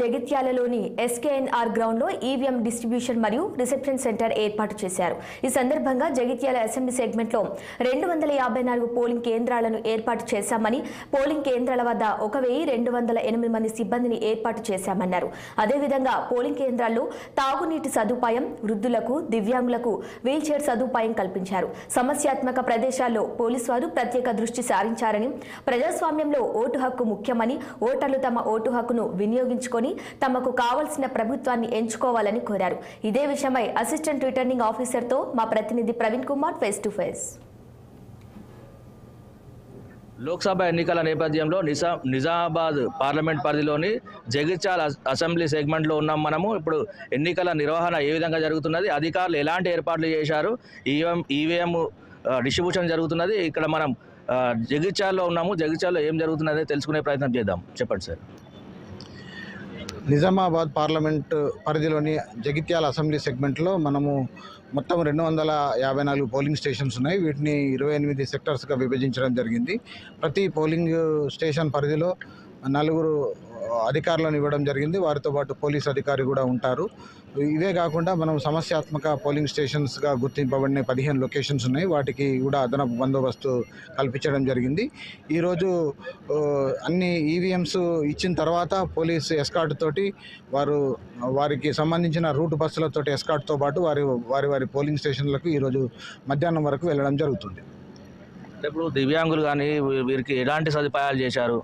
జగిత్యాలలోని SKNR గ్రౌండ్లో EVM distribution మరియు reception centre ఏర్పాటు చేశారు. ఈ సందర్భంగా జగిత్యాల అసెంబ్లీ సెగ్మెంట్లో రెండు వందల యాభై నాలుగు పోలింగ్ కేంద్రాలను ఏర్పాటు చేశామని పోలింగ్ కేంద్రాల వద్ద ఒక వెయ్యి రెండు వందల ఎనిమిది మంది సిబ్బందిని ఏర్పాటు చేశామన్నారు. అదేవిధంగా పోలింగ్ కేంద్రాల్లో తాగునీటి సదుపాయం వృద్ధులకు దివ్యాంగులకు వీల్ చైర్ సదుపాయం కల్పించారు. సమస్యాత్మక ప్రదేశాల్లో పోలీసు వారు ప్రత్యేక దృష్టి సారించారని ప్రజాస్వామ్యంలో ఓటు హక్కు ముఖ్యమని ఓటర్లు తమ ఓటు హక్కును వినియోగించుకొని తమకు కావలసిన ప్రభుత్వాన్ని ఎంచుకోవాలని కోరారు. ఇదే విషయమై అసిస్టెంట్ రిటర్నింగ్ ఆఫీసర్తో మా ప్రతినిధి Praveen Kumar face to face. Lok Sabha ఎన్నికల నేపథ్యంలో నిజా నిజామాబాద్ పార్లమెంట్ పరిధిలోని జగిత్యాల అసెంబ్లీ సెగ్మెంట్లో ఉన్నాం మనము. ఇప్పుడు ఎన్నికల నిర్వహణ ఏ విధంగా జరుగుతున్నది అధికారులు ఎలాంటి ఏర్పాట్లు చేశారు ఈవీఎం ఈవీఎం డిస్ట్రిబ్యూషన్ జరుగుతున్నది ఇక్కడ మనం ఆ, జగిత్యాలలో ఉన్నాము జగిత్యాలలో ఏం జరుగుతున్నది తెలుసుకునే ప్రయత్నం చేద్దాం. చెప్పండి సార్. నిజామాబాద్ పార్లమెంట్ పరిధిలోని జగిత్యాల అసెంబ్లీ సెగ్మెంట్లో మనము మొత్తం రెండు వందల యాభై నాలుగు పోలింగ్ స్టేషన్స్ ఉన్నాయి. వీటిని ఇరవై ఎనిమిది సెక్టర్స్గా విభజించడం జరిగింది. ప్రతి పోలింగ్ స్టేషన్ పరిధిలో నలుగురు అధికారులను ఇవ్వడం జరిగింది. వారితో పాటు పోలీస్ అధికారి కూడా ఉంటారు. ఇవే కాకుండా మనం సమస్యాత్మక పోలింగ్ స్టేషన్స్గా గుర్తింపబడిన పదిహేను లొకేషన్స్ ఉన్నాయి. వాటికి కూడా అదనపు బందోబస్తు కల్పించడం జరిగింది. ఈరోజు అన్ని ఈవీఎంస్ ఇచ్చిన తర్వాత పోలీస్ ఎస్కాట్ తోటి వారు వారికి సంబంధించిన రూట్ బస్సులతోటి ఎస్కాట్తో పాటు వారి వారి వారి పోలింగ్ స్టేషన్లకు ఈరోజు మధ్యాహ్నం వరకు వెళ్ళడం జరుగుతుంది. ఇప్పుడు దివ్యాంగులు కానీ వీరికి ఎలాంటి సదుపాయాలు చేశారు?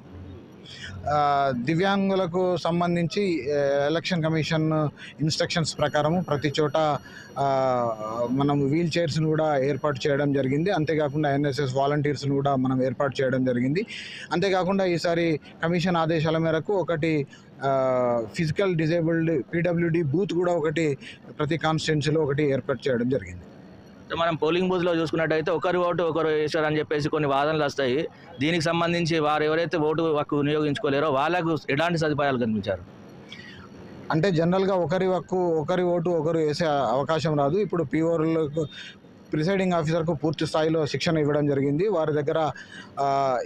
దివ్యాంగులకు సంబంధించి ఎలక్షన్ కమిషన్ ఇన్స్ట్రక్షన్స్ ప్రకారము ప్రతి చోట మనం వీల్ చైర్స్ను కూడా ఏర్పాటు చేయడం జరిగింది. అంతేకాకుండా ఎన్ఎస్ఎస్ వాలంటీర్స్ను కూడా మనం ఏర్పాటు చేయడం జరిగింది. అంతేకాకుండా ఈసారి కమిషన్ ఆదేశాల మేరకు ఒకటి ఫిజికల్ డిజేబుల్డ్ పీడబ్ల్యూడి బూత్ కూడా ఒకటి ప్రతి కాన్స్టిట్యున్సీలో ఒకటి ఏర్పాటు చేయడం జరిగింది. మనం పోలింగ్ బూత్లో చూసుకున్నట్టయితే ఒకరి ఓటు ఒకరు వేశారని చెప్పేసి కొన్ని వాదనలు వస్తాయి. దీనికి సంబంధించి వారు ఎవరైతే ఓటు హక్కు వినియోగించుకోలేరో వాళ్ళకు ఎలాంటి సదుపాయాలు కనిపించారు అంటే జనరల్గా ఒకరి హక్కు ఒకరి ఓటు ఒకరు వేసే అవకాశం రాదు. ఇప్పుడు పీఓర్లకు ప్రిసైడింగ్ ఆఫీసర్కు పూర్తి స్థాయిలో శిక్షణ ఇవ్వడం జరిగింది. వారి దగ్గర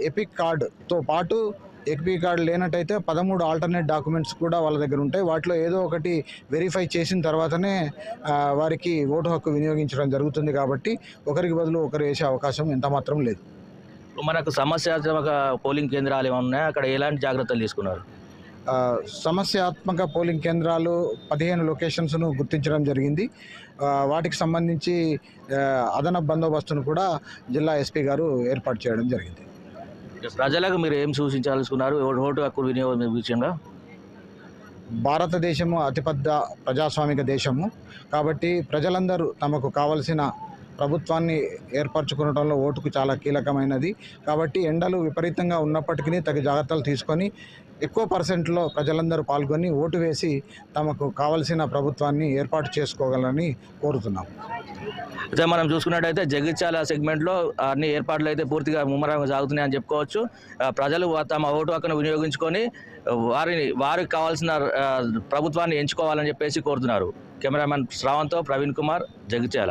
ఎపిక్ కార్డ్తో పాటు ఎపిక్ కార్డు లేనట్టయితే పదమూడు ఆల్టర్నేట్ డాక్యుమెంట్స్ కూడా వాళ్ళ దగ్గర ఉంటాయి. వాటిలో ఏదో ఒకటి వెరిఫై చేసిన తర్వాతనే వారికి ఓటు హక్కు వినియోగించడం జరుగుతుంది కాబట్టి ఒకరికి బదులు ఒకరు వేసే అవకాశం ఎంత మాత్రం లేదు. మనకు సమస్యాత్మక పోలింగ్ కేంద్రాలు ఏమైనా ఉన్నాయా? అక్కడ ఎలాంటి జాగ్రత్తలు తీసుకున్నారు? సమస్యాత్మక పోలింగ్ కేంద్రాలు పదిహేను లొకేషన్స్ను గుర్తించడం జరిగింది. వాటికి సంబంధించి అదనపు బందోబస్తును కూడా జిల్లా ఎస్పీ గారు ఏర్పాటు చేయడం జరిగింది. ప్రజలకు మీరు ఏం సూచించాలనుకున్నారు? ఓటు హక్కు వినియోగం విషయంగా? భారతదేశము అతిపెద్ద ప్రజాస్వామిక దేశము. కాబట్టి ప్రజలందరూ తమకు కావలసిన ప్రభుత్వాన్ని ఏర్పరచుకోవడంలో ఓటుకు చాలా కీలకమైనది. కాబట్టి ఎండలు విపరీతంగా ఉన్నప్పటికీ తగు జాగ్రత్తలు తీసుకొని ఎక్కువ పర్సెంట్లో ప్రజలందరూ పాల్గొని ఓటు వేసి తమకు కావలసిన ప్రభుత్వాన్ని ఏర్పాటు చేసుకోగలని కోరుతున్నాం అయితే మనం చూసుకున్నట్టయితే జగిత్యాల సెగ్మెంట్లో అన్ని ఏర్పాట్లు అయితే పూర్తిగా ముమ్మరంగా సాగుతున్నాయని చెప్పుకోవచ్చు. ప్రజలు తమ ఓటు హక్కును వినియోగించుకొని వారిని వారికి కావాల్సిన ప్రభుత్వాన్ని ఎంచుకోవాలని చెప్పేసి కోరుతున్నారు. కెమెరామెన్ శ్రావంతో ప్రవీణ్ కుమార్ జగిత్యాల.